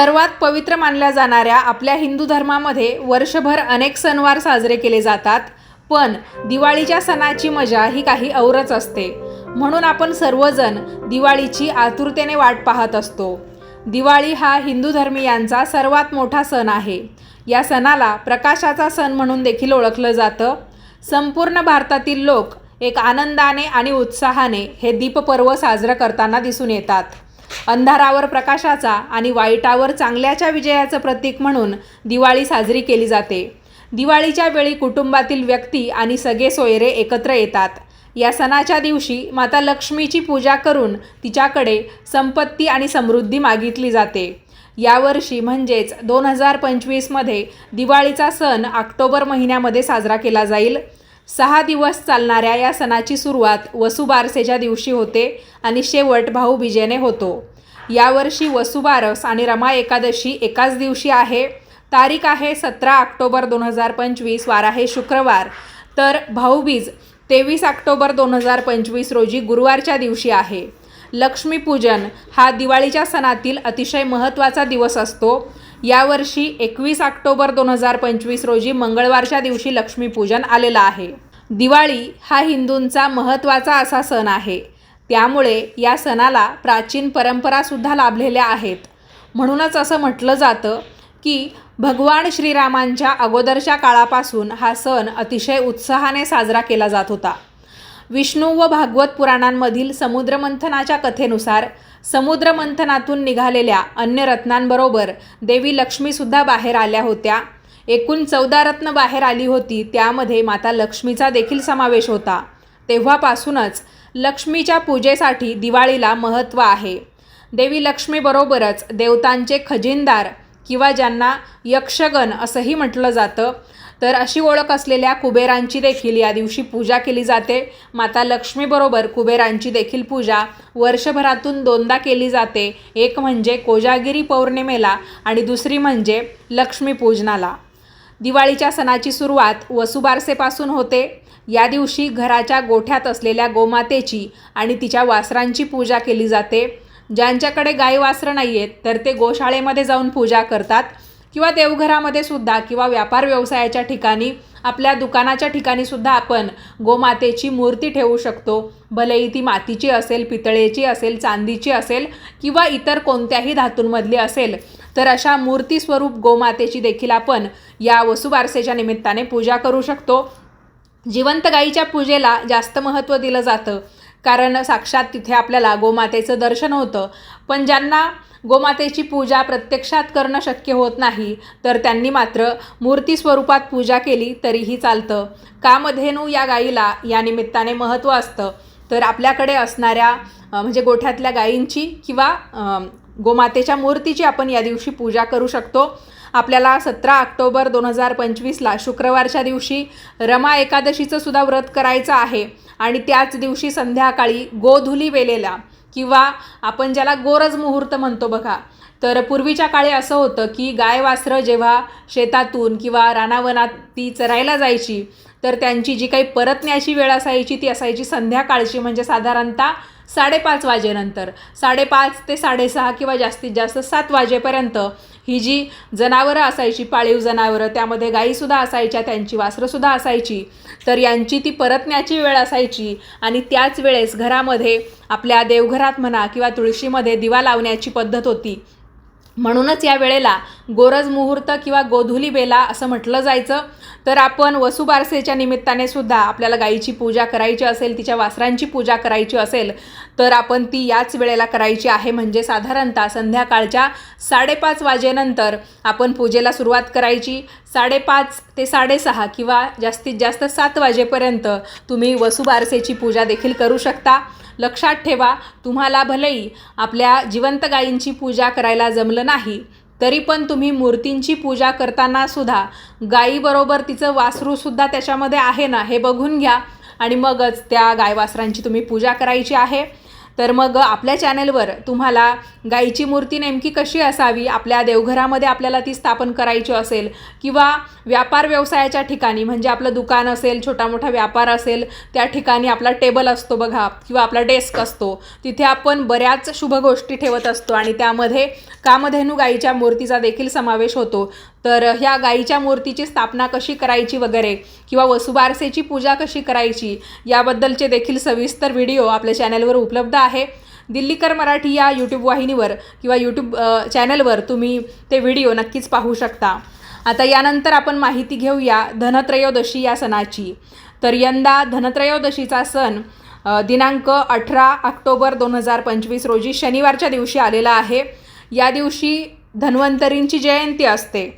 सर्वात पवित्र मानल्या जाणाऱ्या आपल्या हिंदू धर्मामध्ये वर्षभर अनेक सणवार साजरे केले जातात पण दिवाळीच्या सणाची मजा ही काही औरच असते. म्हणून आपण सर्वजण दिवाळीची आतुरतेने वाट पाहत असतो. दिवाळी हा हिंदू धर्मीयांचा सर्वात मोठा सण आहे. या सणाला प्रकाशाचा सण म्हणून देखील ओळखलं जातं. संपूर्ण भारतातील लोक एक आनंदाने आणि उत्साहाने हे दीपपर्व साजरं करताना दिसून येतात. अंधारावर प्रकाशाचा आणि वाईटावर चांगल्याच्या विजयाचं प्रतीक म्हणून दिवाळी साजरी केली जाते. दिवाळीच्या वेळी कुटुंबातील व्यक्ती आणि सगळे सोयरे एकत्र येतात. या सणाच्या दिवशी माता लक्ष्मीची पूजा करून तिच्याकडे संपत्ती आणि समृद्धी मागितली जाते. यावर्षी म्हणजेच दोन हजार पंचवीसमध्ये दिवाळीचा सण ऑक्टोबर महिन्यामध्ये साजरा केला जाईल. सहा दिवस चालणाऱ्या या सणाची सुरुवात वसुबारसेच्या दिवशी होते आणि शेवट भाऊबीजेने होतो. यावर्षी वसुबारस आणि रमा एकादशी एकाच दिवशी आहे. तारीख आहे सतरा ऑक्टोबर दोन हजार पंचवीस वार आहे शुक्रवार. तर भाऊबीज तेवीस ऑक्टोबर दोन हजार पंचवीस रोजी गुरुवारच्या दिवशी आहे. लक्ष्मीपूजन हा दिवाळीच्या सणातील अतिशय महत्त्वाचा दिवस असतो. यावर्षी एकवीस ऑक्टोबर दोन हजार पंचवीस रोजी मंगळवारच्या दिवशी लक्ष्मीपूजन आलेलं आहे. दिवाळी हा हिंदूंचा महत्त्वाचा असा सण आहे. त्यामुळे या सणाला प्राचीन परंपरासुद्धा लाभलेल्या आहेत. म्हणूनच असं म्हटलं जातं की भगवान श्रीरामांच्या अगोदरच्या काळापासून हा सण अतिशय उत्साहाने साजरा केला जात होता. विष्णू व भागवत पुराणांमधील समुद्रमंथनाच्या कथेनुसार समुद्रमंथनातून निघालेल्या अन्य रत्नांबरोबर देवी लक्ष्मीसुद्धा बाहेर आल्या होत्या. एकूण चौदा रत्न बाहेर आली होती त्यामध्ये माता लक्ष्मीचा देखील समावेश होता. तेव्हापासूनच लक्ष्मीच्या पूजेसाठी दिवाळीला महत्त्व आहे. देवी लक्ष्मीबरोबरच देवतांचे खजिनदार किंवा ज्यांना यक्षगण असंही म्हटलं जातं तर अशी ओळख असलेल्या कुबेरांची देखील या दिवशी पूजा केली जाते. माता लक्ष्मीबरोबर कुबेरांची देखील पूजा वर्षभरातून दोनदा केली जाते. एक म्हणजे कोजागिरी पौर्णिमेला आणि दुसरी म्हणजे लक्ष्मीपूजनाला दिवाळीच्या सणाची सुरुवात वसुबारसेपासून होते. या दिवशी घराच्या गोठ्यात असलेल्या गोमातेची आणि तिच्या वासरांची पूजा केली जाते. ज्यांच्याकडे गाई वासरं नाही आहेत तर ते गोशाळेमध्ये जाऊन पूजा करतात. किंवा देवघरामध्ये सुद्धा किंवा व्यापार व्यवसायाच्या ठिकाणी आपल्या दुकानाच्या ठिकाणी सुद्धा आपण गोमातेची मूर्ती ठेवू शकतो. भलेही ती मातीची असेल पितळेची असेल चांदीची असेल किंवा इतर कोणत्याही धातूंमधली असेल तर अशा मूर्ती स्वरूप गोमातेची देखील आपण या वसुबारसेच्या निमित्ताने पूजा करू शकतो. जिवंत गाईच्या पूजेला जास्त महत्त्व दिलं जातं. कारण साक्षात तिथे आपल्याला गोमातेचं दर्शन होतं. पण ज्यांना गोमातेची पूजा प्रत्यक्षात करणं शक्य होत नाही तर त्यांनी मात्र मूर्ती स्वरूपात पूजा केली तरीही चालतं. कामधेनू या गाईला या निमित्ताने महत्त्व असतं. तर आपल्याकडे असणाऱ्या म्हणजे गोठ्यातल्या गायींची किंवा गोमातेच्या मूर्तीची आपण या दिवशी पूजा करू शकतो. आपल्याला सतरा ऑक्टोबर दोन हजार पंचवीसला शुक्रवारच्या दिवशी रमा एकादशीचं सुद्धा व्रत करायचं आहे. आणि त्याच दिवशी संध्याकाळी गोधुली वेलेला किंवा आपण ज्याला गोरज मुहूर्त म्हणतो बघा. तर पूर्वीच्या काळी असं होतं की गाय वासरं जेव्हा शेतातून किंवा रानावनात ती चरायला जायची तर त्यांची जी काही परतण्याची वेळ असायची ती असायची संध्याकाळची म्हणजे साधारणतः साडेपाच वाजेनंतर साडेपाच ते साडेसहा किंवा जास्तीत जास्त सात वाजेपर्यंत ही जी जनावरं असायची पाळीव जनावरं त्यामध्ये गाईसुद्धा असायच्या त्यांची वासरंसुद्धा असायची तर यांची ती परतण्याची वेळ असायची आणि त्याच वेळेस घरामध्ये आपल्या देवघरात म्हणा किंवा तुळशीमध्ये दिवा लावण्याची पद्धत होती. म्हणूनच या वेळेला गोरज मुहूर्त किंवा गोधुली बेला असं म्हटलं जायचं. तर आपण वसुबारसेच्या निमित्ताने सुद्धा आपल्याला गाईची पूजा करायची असेल तिच्या वासरांची पूजा करायची असेल तर आपण ती याच वेळेला करायची आहे. म्हणजे साधारणतः संध्याकाळच्या साडेपाच वाजेनंतर आपण पूजेला सुरुवात करायची. साडेपाच ते साडेसहा किंवा जास्तीत जास्त सात वाजेपर्यंत तुम्ही वसुबारसेची पूजा देखील करू शकता. लक्षात ठेवा तुम्हाला भलेही आपल्या जिवंत गायींची पूजा करायला जमलं नाही. तरी पण तुम्ही मूर्तींची पूजा करताना सुद्धा गायीबरोबर तिचं वासरूसुद्धा त्याच्यामध्ये आहे ना हे बघून घ्या. आणि मगच त्या गाय वासरांची तुम्ही पूजा करायची आहे. तर मग आपल्या चॅनेलवर तुम्हाला गाईची मूर्ती नेमकी कशी असावी आपल्या देवघरामध्ये आपल्याला ती स्थापन करायची असेल किंवा व्यापार व्यवसायाच्या ठिकाणी म्हणजे आपलं दुकान असेल छोटा मोठा व्यापार असेल त्या ठिकाणी आपला टेबल असतो बघा किंवा आपला डेस्क असतो तिथे आपण बऱ्याच शुभ गोष्टी ठेवत असतो आणि त्यामध्ये कामधेनू गाईच्या मूर्तीचा देखील समावेश होतो. तर ह्या गाईच्या मूर्तीची स्थापना कशी करायची वगैरे किंवा वसुबारसेची पूजा कशी करायची याबद्दलचे देखील सविस्तर व्हिडिओ आपल्या चॅनलवर उपलब्ध आहे. दिल्लीकर मराठी या यूट्यूब वाहिनीवर किंवा यूट्यूब चॅनलवर तुम्ही ते व्हिडिओ नक्कीच पाहू शकता. आता यानंतर आपण माहिती घेऊया धनत्रयोदशी या सणाची. तर यंदा धनत्रयोदशीचा सण दिनांक अठरा ऑक्टोबर दोन हजार पंचवीस रोजी शनिवारच्या दिवशी आलेला आहे. या दिवशी धन्वंतरींची जयंती असते.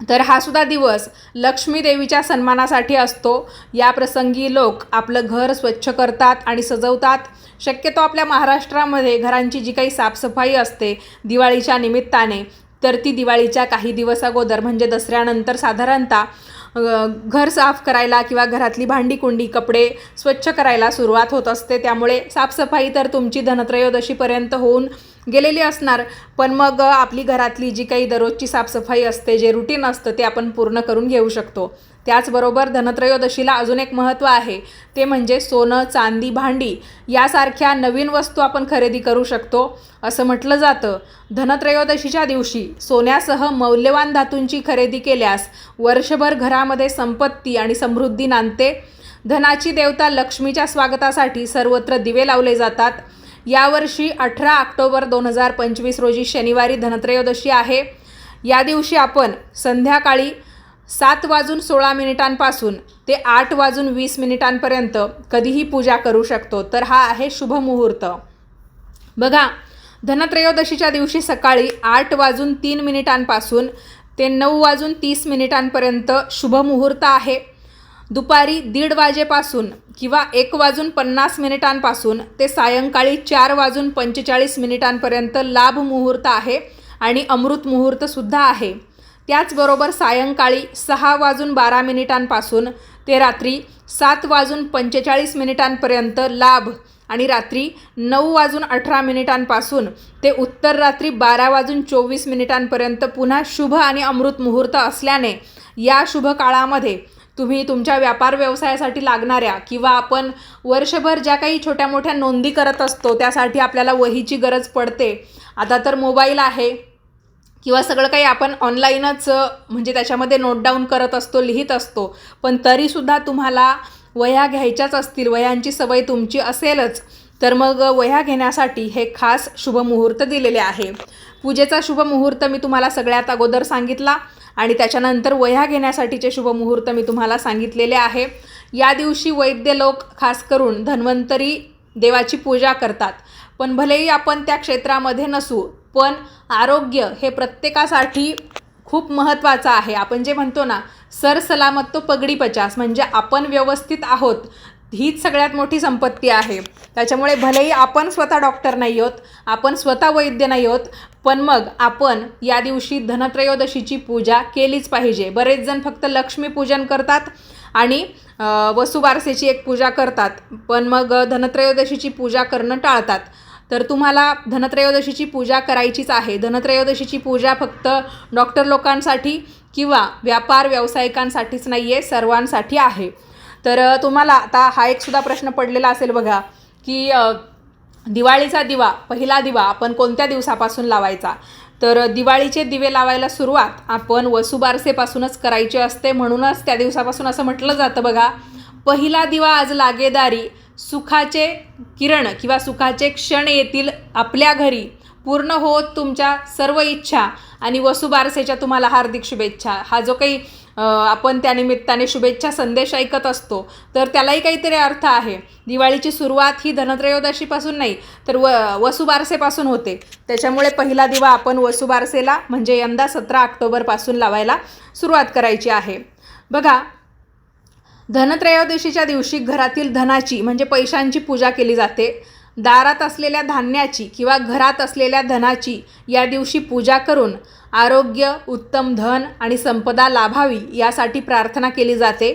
तर हा सुद्धा दिवस लक्ष्मी देवीच्या सन्मानासाठी असतो. या प्रसंगी लोक आपलं घर स्वच्छ करतात आणि सजवतात. शक्यतो आपल्या महाराष्ट्रामध्ये घरांची जी काही साफसफाई असते दिवाळीच्या निमित्ताने तर ती दिवाळीच्या काही दिवस अगोदर म्हणजे दसऱ्यानंतर साधारणतः घर साफ करायला किंवा घरातली भांडी कुंडी कपडे स्वच्छ करायला सुरुवात होत असते. त्यामुळे साफसफाई तर तुमची धनत्रयोदशीपर्यंत होऊन गेलेली असणार. पण मग आपली घरातली जी काही दररोजची साफसफाई असते जे रुटीन असतं ते आपण पूर्ण करून घेऊ शकतो. त्याचबरोबर धनत्रयोदशीला अजून एक महत्त्व आहे. ते म्हणजे सोनं चांदी भांडी यासारख्या नवीन वस्तू आपण खरेदी करू शकतो असं म्हटलं जातं. धनत्रयोदशीच्या दिवशी सोन्यासह मौल्यवान धातूंची खरेदी केल्यास वर्षभर घरामध्ये संपत्ती आणि समृद्धी नांदते. धनाची देवता लक्ष्मीच्या स्वागतासाठी सर्वत्र दिवे लावले जातात. यावर्षी अठरा ऑक्टोबर दोन हजार पंचवीस रोजी शनिवारी धनत्रयोदशी आहे. या दिवशी आपण संध्याकाळी सात वाजून सोळा मिनिटांपासून ते आठ वाजून वीस मिनिटांपर्यंत कधीही पूजा करू शकतो. तर हा आहे शुभ मुहूर्त. बघा धनत्रयोदशीच्या दिवशी सकाळी आठ वाजून तीन मिनिटांपासून ते नऊ वाजून तीस मिनिटांपर्यंत शुभ मुहूर्त आहे. दुपारी दीड वाजेपासून किंवा एक वाजून पन्नास मिनिटांपासून ते सायंकाळी चार वाजून पंचेचाळीस मिनिटांपर्यंत लाभ मुहूर्त आहे आणि अमृत मुहूर्तसुद्धा आहे. त्याचबरोबर सायंकाळी सहा वाजून बारा मिनिटांपासून ते रात्री सात वाजून पंचेचाळीस मिनिटांपर्यंत लाभ आणि रात्री नऊ वाजून अठरा मिनिटांपासून ते उत्तर रात्री बारा वाजून चोवीस मिनिटांपर्यंत पुन्हा शुभ आणि अमृत मुहूर्त असल्याने या शुभ काळामध्ये तुम्ही तुमच्या व्यापार व्यवसायासाठी लागणाऱ्या किंवा आपण वर्षभर ज्या काही छोट्या मोठ्या नोंदी करत असतो त्यासाठी आपल्याला वहीची गरज पडते. आता तर मोबाईल आहे किंवा सगळं काही आपण ऑनलाईनच म्हणजे त्याच्यामध्ये नोट डाऊन करत असतो लिहित असतो. पण तरीसुद्धा तुम्हाला वह्या घ्यायच्याच असतील वह्यांची सवय तुमची असेलच तर मग वह्या घेण्यासाठी हे खास शुभमुहूर्त दिलेले आहे. पूजेचा शुभमुहूर्त मी तुम्हाला सगळ्यात अगोदर सांगितला. आणि त्याच्यानंतर वह्या घेण्यासाठीचे शुभमुहूर्त मी तुम्हाला सांगितलेले आहे. या दिवशी वैद्य लोक खास करून धन्वंतरी देवाची पूजा करतात. पण भलेही आपण त्या क्षेत्रामध्ये नसू पण आरोग्य हे प्रत्येकासाठी खूप महत्त्वाचं आहे. आपण जे म्हणतो ना सर सलामत तो पगडी पचास. म्हणजे आपण व्यवस्थित आहोत हीच सगळ्यात मोठी संपत्ती आहे. त्याच्यामुळे भलेही आपण स्वतः डॉक्टर नाही आहोत आपण स्वतः वैद्य नाही आहोत पण मग आपण या दिवशी धनत्रयोदशीची पूजा केलीच पाहिजे. बरेच जण फक्त लक्ष्मीपूजन करतात आणि वसुबारसेची एक पूजा करतात पण मग धनत्रयोदशीची पूजा करणं टाळतात. तर तुम्हाला धनत्रयोदशीची पूजा करायचीच आहे. धनत्रयोदशीची पूजा फक्त डॉक्टर लोकांसाठी किंवा व्यापार व्यावसायिकांसाठीच नाही आहे सर्वांसाठी आहे. तर तुम्हाला आता हा एक सुद्धा प्रश्न पडलेला असेल बघा की दिवाळीचा दिवा पहिला दिवा आपण कोणत्या दिवसापासून लावायचा? तर दिवाळीचे दिवे लावायला सुरुवात आपण वसुबारसेपासूनच करायची असते. म्हणूनच त्या दिवसापासून असं म्हटलं जातं बघा. पहिला दिवा आज लागेदारी सुखाचे किरण किंवा सुखाचे क्षण येतील आपल्या घरी. पूर्ण होत तुमच्या सर्व इच्छा आणि वसुबारसेच्या तुम्हाला हार्दिक शुभेच्छा. हा जो काही आपण त्यानिमित्ताने शुभेच्छा संदेश ऐकत असतो. तर त्यालाही काहीतरी अर्थ आहे. दिवाळीची सुरुवात ही धनत्रयोदशीपासून नाही तर व वसुबारसेपासून होते. त्याच्यामुळे पहिला दिवा आपण वसुबारसेला म्हणजे यंदा सतरा ऑक्टोबरपासून लावायला सुरुवात करायची आहे. बघा धनत्रयोदशीच्या दिवशी घरातील धनाची म्हणजे पैशांची पूजा केली जाते. दारात असलेल्या धान्याची किंवा घरात असलेल्या धनाची या दिवशी पूजा करून आरोग्य उत्तम धन आणि संपदा लाभावी यासाठी प्रार्थना केली जाते.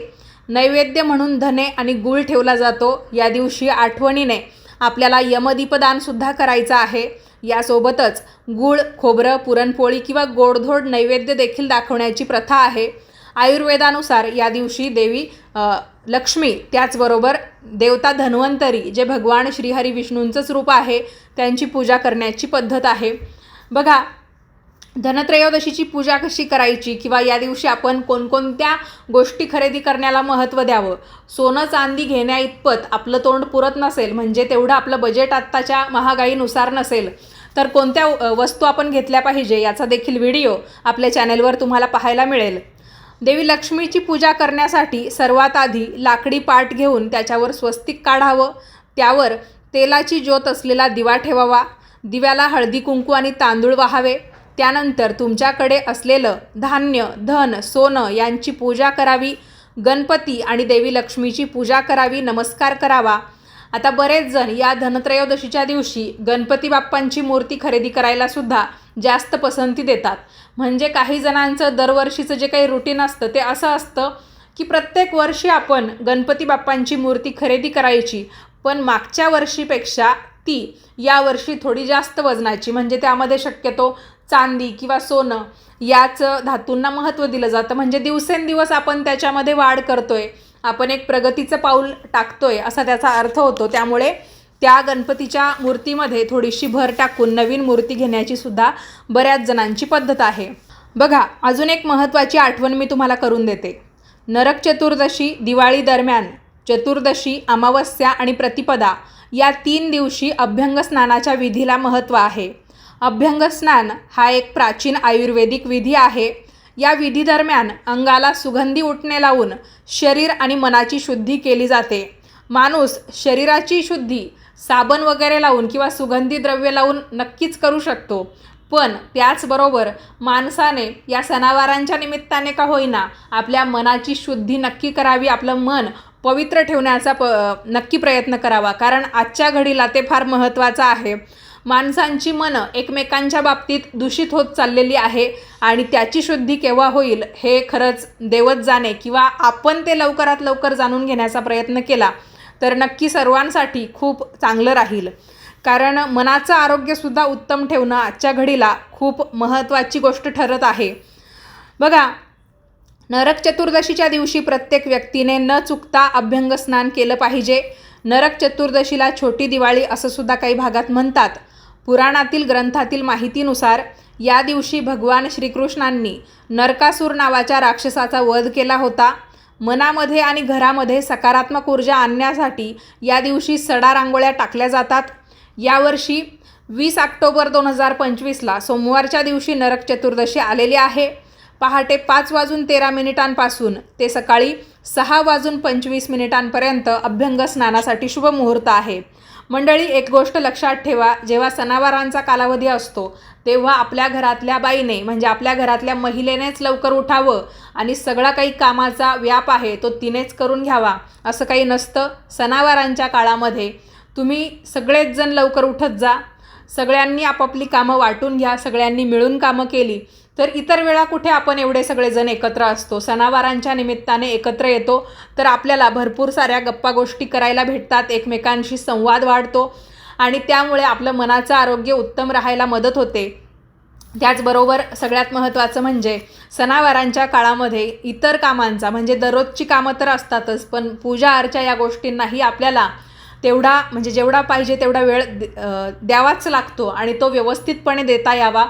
नैवेद्य म्हणून धने आणि गूळ ठेवला जातो. या दिवशी आठवणीने आपल्याला यमदीपदानसुद्धा करायचं आहे. यासोबतच गूळ खोबरं पुरणपोळी किंवा गोडधोड नैवेद्य देखील दाखवण्याची प्रथा आहे. आयुर्वेदानुसार या दिवशी देवी लक्ष्मी त्याचबरोबर देवता धन्वंतरी जे भगवान श्रीहरी विष्णूंचंच रूप आहे त्यांची पूजा करण्याची पद्धत आहे. बघा धनत्रयोदशीची पूजा कशी करायची किंवा या दिवशी आपण कोणकोणत्या गोष्टी खरेदी करण्याला महत्त्व द्यावं? सोनं चांदी घेण्या इतपत आपलं तोंड पुरत नसेल म्हणजे तेवढं आपलं बजेट आत्ताच्या महागाईनुसार नसेल तर कोणत्या वस्तू आपण घेतल्या पाहिजे याचा देखील व्हिडिओ आपल्या चॅनेलवर तुम्हाला पाहायला मिळेल. देवी लक्ष्मीची पूजा करण्यासाठी सर्वात आधी लाकडी पाट घेऊन त्याच्यावर स्वस्तिक काढावं. त्यावर तेलाची ज्योत असलेला दिवा ठेवावा. दिव्याला हळदी कुंकू आणि तांदूळ वाहावे. त्यानंतर तुमच्याकडे असलेलं धान्य धन सोनं यांची पूजा करावी. गणपती आणि देवी लक्ष्मीची पूजा करावी नमस्कार करावा. आता बरेच जण या धनत्रयोदशीच्या दिवशी गणपती बाप्पांची मूर्ती खरेदी करायला सुद्धा जास्त पसंती देतात. म्हणजे काही जणांचं दरवर्षीचं जे काही रुटीन असतं ते असं असतं की प्रत्येक वर्षी आपण गणपती बाप्पांची मूर्ती खरेदी करायची पण मागच्या वर्षीपेक्षा ती यावर्षी थोडी जास्त वजनाची. म्हणजे त्यामध्ये शक्यतो चांदी किंवा सोनं याच धातूंना महत्त्व दिलं जातं. म्हणजे दिवसेंदिवस आपण त्याच्यामध्ये वाढ करतोय. आपण एक प्रगतीचं पाऊल टाकतोय असा त्याचा अर्थ होतो. त्यामुळे त्या गणपतीच्या मूर्तीमध्ये थोडीशी भर टाकून नवीन मूर्ती घेण्याची सुद्धा बऱ्याच जणांची पद्धत आहे. बघा अजून एक महत्त्वाची आठवण मी तुम्हाला करून देते. नरक चतुर्दशी दिवाळी दरम्यान चतुर्दशी अमावस्या आणि प्रतिपदा या तीन दिवशी अभ्यंग स्नानाच्या विधीला महत्त्व आहे. अभ्यंग स्नान हा एक प्राचीन आयुर्वेदिक विधी आहे. या विधीदरम्यान अंगाला सुगंधी उठणे लावून शरीर आणि मनाची शुद्धी केली जाते. माणूस शरीराची शुद्धी साबण वगैरे लावून किंवा सुगंधी द्रव्य लावून नक्कीच करू शकतो. पण त्याचबरोबर माणसाने या सणावारांच्या निमित्ताने का होईना आपल्या मनाची शुद्धी नक्की करावी आपलं मन पवित्र ठेवण्याचा प नक्की प्रयत्न करावा. कारण आजच्या घडीला ते फार महत्त्वाचं आहे. माणसांची मनं एकमेकांच्या बाबतीत दूषित होत चाललेली आहे आणि त्याची शुद्धी केव्हा होईल हे खरंच देवत जाणे किंवा आपण ते लवकरात लवकर जाणून घेण्याचा प्रयत्न केला तर नक्की सर्वांसाठी खूप चांगलं राहील. कारण मनाचं आरोग्यसुद्धा उत्तम ठेवणं आजच्या घडीला खूप महत्त्वाची गोष्ट ठरत आहे. बघा नरक चतुर्दशीच्या दिवशी प्रत्येक व्यक्तीने न चुकता अभ्यंग स्नान केलं पाहिजे. नरक चतुर्दशीला छोटी दिवाळी असं सुद्धा काही भागात म्हणतात. पुराणातील ग्रंथातील माहितीनुसार या दिवशी भगवान श्रीकृष्णांनी नरकासूर नावाच्या राक्षसाचा वध केला होता. मनामध्ये आणि घरामध्ये सकारात्मक ऊर्जा आणण्यासाठी या दिवशी सडा रांगोळ्या टाकल्या जातात. यावर्षी वीस ऑक्टोबर दोन हजार पंचवीसला सोमवारच्या दिवशी नरक चतुर्दशी आलेली आहे. पहाटे पाच वाजून तेरा मिनिटांपासून ते सकाळी सहा वाजून पंचवीस मिनिटांपर्यंत अभ्यंग स्नानासाठी शुभ मुहूर्त आहे. मंडळी एक गोष्ट लक्षात ठेवा. जेव्हा सणावारांचा कालावधी असतो तेव्हा आपल्या घरातल्या बाईने म्हणजे आपल्या घरातल्या महिलेनेच लवकर उठावं आणि सगळा काही कामाचा व्याप आहे तो तिनेच करून घ्यावा. असं काही नसतं सणावारांच्या काळामध्ये. तुम्ही सगळेच जण लवकर उठत जा. सगळ्यांनी आपापली कामं वाटून घ्या सगळ्यांनी मिळून कामं केली तर इतर वेळा कुठे आपण एवढे सगळेजण एकत्र असतो? सणावारांच्या निमित्ताने एकत्र येतो तर आपल्याला भरपूर साऱ्या गप्पा गोष्टी करायला भेटतात एकमेकांशी संवाद वाढतो आणि त्यामुळे आपलं मनाचं आरोग्य उत्तम राहायला मदत होते. त्याचबरोबर सगळ्यात महत्त्वाचं म्हणजे सणावारांच्या काळामध्ये इतर कामांचा म्हणजे दररोजची कामं तर असतातच पण पूजा अर्चा या गोष्टींनाही आपल्याला तेवढा म्हणजे जेवढा पाहिजे तेवढा वेळ द- द्यावाच लागतो आणि तो व्यवस्थितपणे देता यावा.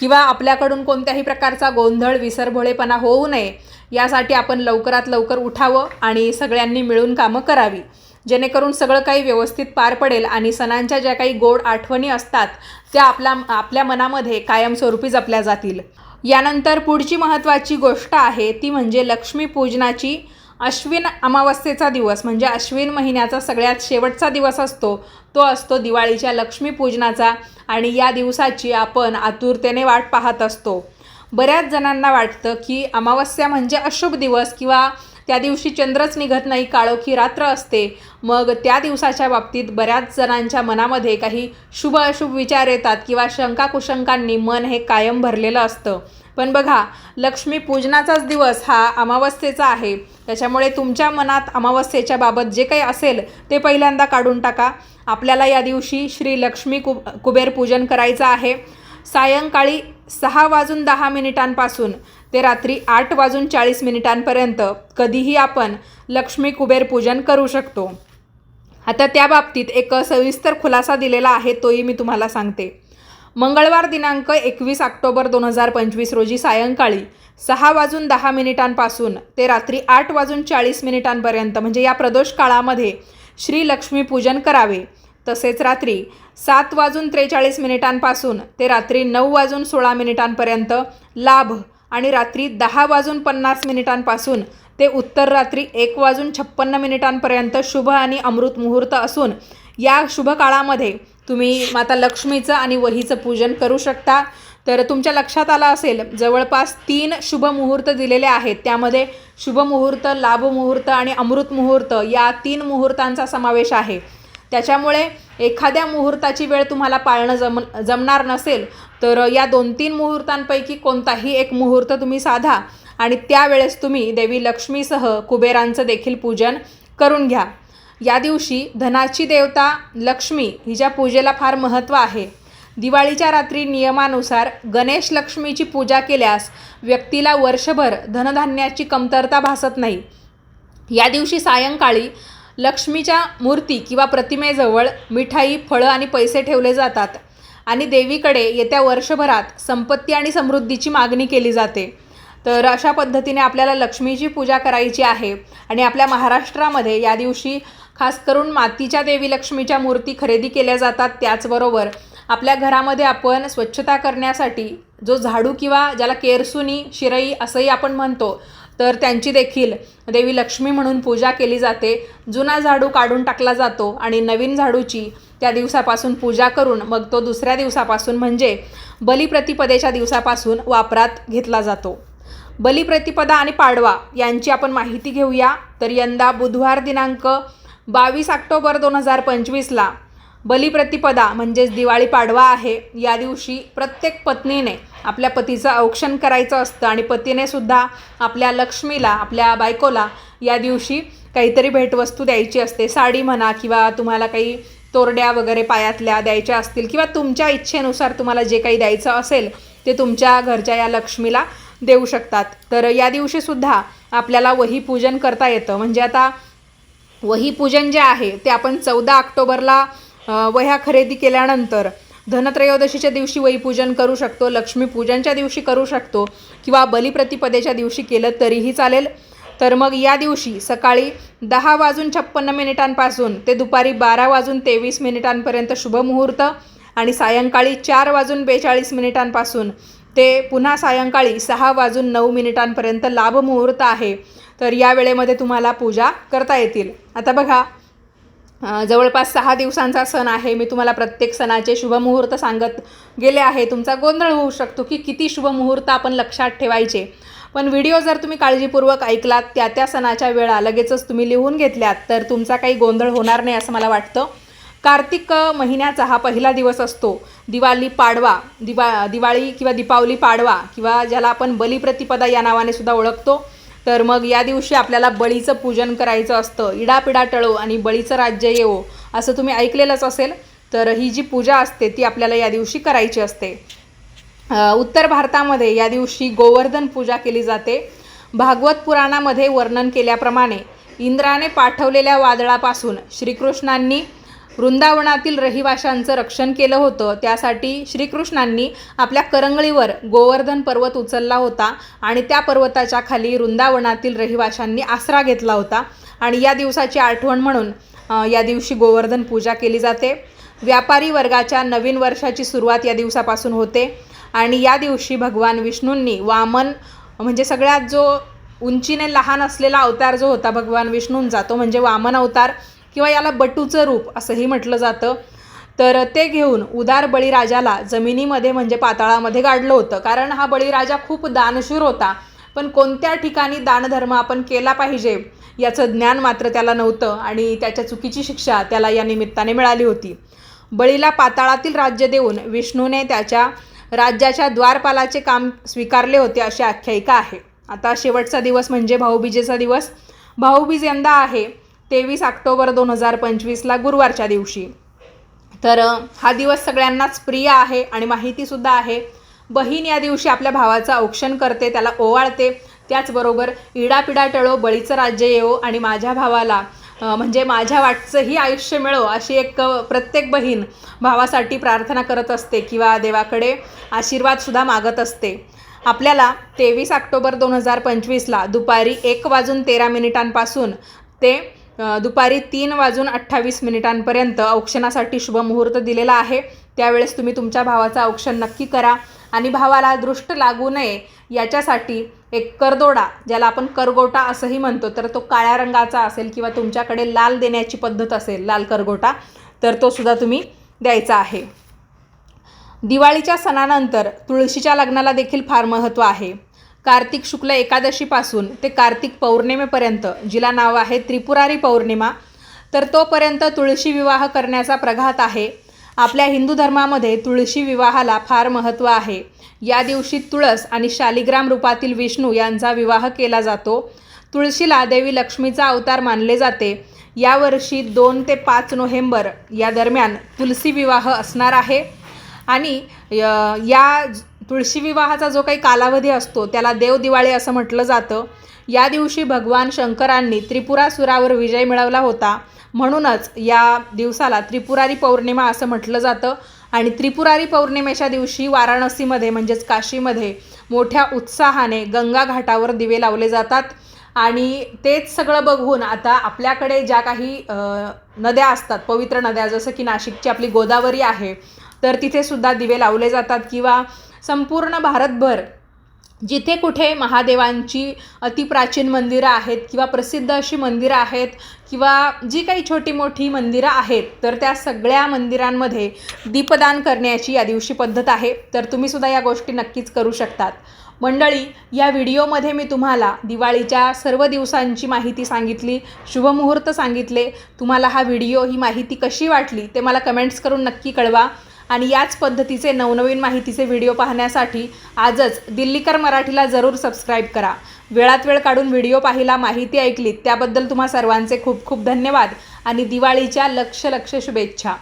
किंवा आपल्याकडून कोणत्याही प्रकारचा गोंधळ विसरभोळेपणा होऊ नये यासाठी आपण लवकरात लवकर उठावं आणि सगळ्यांनी मिळून कामं करावी. जेणेकरून सगळं काही व्यवस्थित पार पडेल आणि सणांच्या ज्या काही गोड आठवणी असतात त्या आपल्या आपल्या मनामध्ये कायमस्वरूपी जपल्या जातील. यानंतर पुढची महत्त्वाची गोष्ट आहे ती म्हणजे लक्ष्मीपूजनाची अश्विन अमावस्येचा दिवस म्हणजे अश्विन महिन्याचा सगळ्यात शेवटचा दिवस असतो. तो असतो दिवाळीच्या लक्ष्मीपूजनाचा आणि या दिवसाची आपण आतुरतेने वाट पाहत असतो. बऱ्याच जणांना वाटतं की अमावस्या म्हणजे अशुभ दिवस किंवा त्या दिवशी चंद्रच निघत नाही काळोखी रात्र असते. मग त्या दिवसाच्या बाबतीत बऱ्याच जणांच्या मनामध्ये काही शुभ अशुभ विचार येतात किंवा शंका कुशंकांनी मन हे कायम भरलेलं असतं. पण बघा लक्ष्मी पूजनाचाच दिवस हा अमावस्येचा आहे. त्याच्यामुळे तुमच्या मनात अमावस्येच्या बाबत जे काही असेल ते पहिल्यांदा काढून टाका. आपल्याला या दिवशी श्री लक्ष्मी कु कुबेर पूजन करायचं आहे. सायंकाळी सहा वाजून दहा मिनिटांपासून ते रात्री आठ वाजून चाळीस मिनिटांपर्यंत कधीही आपण लक्ष्मी कुबेर पूजन करू शकतो. आता त्या बाबतीत एक सविस्तर खुलासा दिलेला आहे तोही मी तुम्हाला सांगते. मंगळवार दिनांक एकवीस ऑक्टोबर दोन हजार पंचवीस रोजी सायंकाळी सहा वाजून दहा मिनिटांपासून ते रात्री आठ वाजून चाळीस मिनिटांपर्यंत म्हणजे या प्रदोष काळामध्ये श्री लक्ष्मी पूजन करावे. तसेच रात्री सात वाजून त्रेचाळीस मिनिटांपासून ते रात्री नऊ वाजून सोळा मिनिटांपर्यंत लाभ आणि रात्री दहा वाजून पन्नास मिनिटांपासून ते उत्तर रात्री एक वाजून छप्पन्न मिनिटांपर्यंत शुभ आणि अमृत मुहूर्त असून या शुभ काळामध्ये तुम्ही माता लक्ष्मीचं आणि वहीचं पूजन करू शकता. तर तुमच्या लक्षात आलं असेल जवळपास तीन शुभ मुहूर्त दिलेले आहेत. त्यामध्ये शुभ मुहूर्त लाभ मुहूर्त आणि अमृत मुहूर्त या तीन मुहूर्तांचा समावेश आहे. त्याच्यामुळे एखाद्या मुहूर्ताची वेळ तुम्हाला पाळणं जम जमणार नसेल तर या दोन तीन मुहूर्तांपैकी कोणताही एक मुहूर्त तुम्ही साधा आणि त्यावेळेस तुम्ही देवी लक्ष्मीसह कुबेरांचं देखील पूजन करून घ्या. या दिवशी धनाची देवता लक्ष्मी हिच्या पूजेला फार महत्त्व आहे. दिवाळीच्या रात्री नियमानुसार गणेश लक्ष्मीची पूजा केल्यास व्यक्तीला वर्षभर धनधान्याची कमतरता भासत नाही. या दिवशी सायंकाळी लक्ष्मीच्या मूर्ती किंवा प्रतिमेजवळ मिठाई फळं आणि पैसे ठेवले जातात आणि देवीकडे येत्या वर्षभरात संपत्ती आणि समृद्धीची मागणी केली जाते. तर अशा पद्धतीने आपल्याला लक्ष्मीची पूजा करायची आहे. आणि आपल्या महाराष्ट्रामध्ये या दिवशी खास करून मातीच्या देवी लक्ष्मीच्या मूर्ती खरेदी केल्या जातात त्याचबरोबर आपल्या घरामध्ये आपण स्वच्छता करण्यासाठी जो झाडू किंवा ज्याला केरसुनी शिरई असंही आपण म्हणतो तर त्यांची देखील देवी लक्ष्मी म्हणून पूजा केली जाते. जुना झाडू काढून टाकला जातो आणि नवीन झाडूची त्या दिवसापासून पूजा करून मग तो दुसऱ्या दिवसापासून म्हणजे बलिप्रतिपदेच्या दिवसापासून वापरात घेतला जातो. बलिप्रतिपदा आणि पाडवा यांची आपण माहिती घेऊया. तर यंदा बुधवार दिनांक बावीस ऑक्टोबर दोन हजार पंचवीसला बलिप्रतिपदा म्हणजेच दिवाळी पाडवा आहे. या दिवशी प्रत्येक पत्नीने आपल्या पतीचं औक्षण करायचं असतं आणि पतीने सुद्धा आपल्या लक्ष्मीला आपल्या बायकोला या दिवशी काहीतरी भेटवस्तू द्यायची असते. साडी म्हणा किंवा तुम्हाला काही तोरड्या वगैरे पायातल्या द्यायच्या असतील किंवा तुमच्या इच्छेनुसार तुम्हाला जे काही द्यायचं असेल ते तुमच्या घरच्या या लक्ष्मीला देऊ शकतात. तर या दिवशीसुद्धा आपल्याला वही पूजन करता येतं. म्हणजे आता वही पूजन जे आहे ते आपण चौदा ऑक्टोबरला वह्या खरेदी केल्यानंतर धनत्रयोदशीच्या दिवशी वहीपूजन करू शकतो लक्ष्मीपूजनच्या दिवशी करू शकतो किंवा बलिप्रतिपदेच्या दिवशी केलं तरीही चालेल. तर मग या दिवशी सकाळी दहा वाजून छप्पन्न मिनिटांपासून ते दुपारी बारा वाजून तेवीस मिनिटांपर्यंत शुभमुहूर्त आणि सायंकाळी चार वाजून बेचाळीस मिनिटांपासून ते पुन्हा सायंकाळी सहा वाजून नऊ मिनिटांपर्यंत लाभमुहूर्त आहे. तर या वेळेमध्ये तुम्हाला पूजा करता येतील. आता बघा जवळपास सहा दिवसांचा सण आहे. मी तुम्हाला प्रत्येक सणाचे शुभमुहूर्त सांगत गेले आहे. तुमचा गोंधळ होऊ शकतो की किती शुभमुहूर्त आपण लक्षात ठेवायचे. पण व्हिडिओ जर तुम्ही काळजीपूर्वक ऐकलात त्या त्या सणाच्या वेळा लगेचच तुम्ही लिहून घेतल्यात तर तुमचा काही गोंधळ होणार नाही असं मला वाटतं. कार्तिक महिन्याचा हा पहिला दिवस असतो. दिवाळी पाडवा दिवा दिवाळी किंवा दीपावली पाडवा किंवा ज्याला आपण बलिप्रतिपदा या नावाने सुद्धा ओळखतो. तर मग या दिवशी आपल्याला बळीचं पूजन करायचं असतं. इडापिडा टळो आणि बळीचं राज्य येवो असं तुम्ही ऐकलेलंच असेल. तर ही जी पूजा असते ती आपल्याला या दिवशी करायची असते. उत्तर भारतामध्ये या दिवशी गोवर्धन पूजा केली जाते. भागवत पुराणामध्ये वर्णन केल्याप्रमाणे इंद्राने पाठवलेल्या वादळापासून श्रीकृष्णांनी वृंदावनातील रहिवाशांचं रक्षण केलं होतं. त्यासाठी श्रीकृष्णांनी आपल्या करंगळीवर गोवर्धन पर्वत उचलला होता आणि त्या पर्वताच्या खाली वृंदावनातील रहिवाशांनी आसरा घेतला होता. आणि या दिवसाची आठवण म्हणून या दिवशी गोवर्धन पूजा केली जाते. व्यापारी वर्गाच्या नवीन वर्षाची सुरुवात या दिवसापासून होते. आणि या दिवशी भगवान विष्णूंनी वामन म्हणजे सगळ्यात जो उंचीने लहान असलेला अवतार जो होता भगवान विष्णूंचा तो म्हणजे वामन अवतार. किंवा याला बटूचं रूप असंही म्हटलं जातं. तर ते घेऊन उदार बळीराजाला जमिनीमध्ये म्हणजे पाताळामध्ये गाडलं होतं. कारण हा बळीराजा खूप दानशूर होता. पण कोणत्या ठिकाणी दानधर्म आपण केला पाहिजे याचं ज्ञान मात्र त्याला नव्हतं आणि त्याच्या चुकीची शिक्षा त्याला या निमित्ताने मिळाली होती. बळीला पाताळातील राज्य देऊन विष्णूने त्याच्या राज्याच्या द्वारपालाचे काम स्वीकारले होते अशी आख्यायिका आहे. आता शेवटचा दिवस म्हणजे भाऊबीजेचा दिवस. भाऊबीज यंदा आहे. तेवीस ऑक्टोबर दोन हजार पंचवीसला गुरुवारच्या दिवशी. तर हा दिवस सगळ्यांनाच प्रिय आहे आणि माहितीसुद्धा आहे. बहीण या दिवशी आपल्या भावाचं औक्षण करते त्याला ओवाळते. त्याचबरोबर इडापिडा टळो बळीचं राज्य येवो आणि माझ्या भावाला म्हणजे माझ्या वाटचंही आयुष्य मिळो अशी एक प्रत्येक बहीण भावासाठी प्रार्थना करत असते किंवा देवाकडे आशीर्वादसुद्धा मागत असते. आपल्याला तेवीस ऑक्टोबर दोन हजार पंचवीसला दुपारी एक वाजून तेरा मिनिटांपासून ते दुपारी तीन वाजून अठ्ठावीस मिनिटांपर्यंत औक्षणासाठी शुभमुहूर्त दिलेला आहे. त्यावेळेस तुम्ही तुमच्या भावाचं औक्षण नक्की करा आणि भावाला दृष्ट लागू नये याच्यासाठी एक करदोडा ज्याला आपण करगोटा असंही म्हणतो. तर तो काळ्या रंगाचा असेल किंवा तुमच्याकडे लाल देण्याची पद्धत असेल लाल करगोटा तर तो सुद्धा तुम्ही द्यायचा आहे. दिवाळीच्या सणानंतर तुळशीच्या लग्नाला देखील फार महत्त्व आहे. कार्तिक शुक्ल एकादशीपासून ते कार्तिक पौर्णिमेपर्यंत जिला नाव आहे त्रिपुरारी पौर्णिमा तर तोपर्यंत तुळशी विवाह करण्याचा प्रघात आहे. आपल्या हिंदू धर्मामध्ये तुळशी विवाहाला फार महत्त्व आहे. या दिवशी तुळस आणि शालिग्राम रूपातील विष्णू यांचा विवाह केला जातो. तुळशीला देवी लक्ष्मीचा अवतार मानले जाते. यावर्षी दोन ते पाच नोव्हेंबर या दरम्यान तुलसी विवाह असणार आहे. आणि य- या तुळशी विवाहाचा जो काही कालावधी असतो त्याला देव दिवाळी असं म्हटलं जातं. या दिवशी भगवान शंकरांनी त्रिपुरासुरावर विजय मिळवला होता. म्हणूनच या दिवसाला त्रिपुरारी पौर्णिमा असं म्हटलं जातं. आणि त्रिपुरारी पौर्णिमेच्या दिवशी वाराणसीमध्ये म्हणजेच काशीमध्ये मोठ्या उत्साहाने गंगा घाटावर दिवे लावले जातात. आणि तेच सगळं बघून आता आपल्याकडे ज्या काही नद्या असतात पवित्र नद्या जसं की नाशिकची आपली गोदावरी आहे तर तिथे सुद्धा दिवे लावले जातात. किंवा संपूर्ण भारतभर जिथे कुठे महादेवांची अतिप्राचीन मंदिरं आहेत किंवा प्रसिद्ध अशी मंदिरं आहेत किंवा जी काही छोटी मोठी मंदिरं आहेत तर त्या सगळ्या मंदिरांमध्ये दीपदान करण्याची या दिवशी पद्धत आहे. तर तुम्हीसुद्धा या गोष्टी नक्कीच करू शकतात. मंडळी या व्हिडिओमध्ये मी तुम्हाला दिवाळीच्या सर्व दिवसांची माहिती सांगितली शुभमुहूर्त सांगितले. तुम्हाला हा व्हिडिओ ही माहिती कशी वाटली ते मला कमेंट्स करून नक्की कळवा. आणि याच पद्धतीचे नवनवीन माहितीचे व्हिडिओ पाहण्यासाठी आजच दिल्लीकर मराठीला जरूर सबस्क्राईब करा. वेळात वेळ काढून व्हिडिओ पाहिला माहिती ऐकलीत त्याबद्दल तुम्हा सर्वांचे खूप खूप धन्यवाद आणि दिवाळीच्या लक्ष लक्ष शुभेच्छा.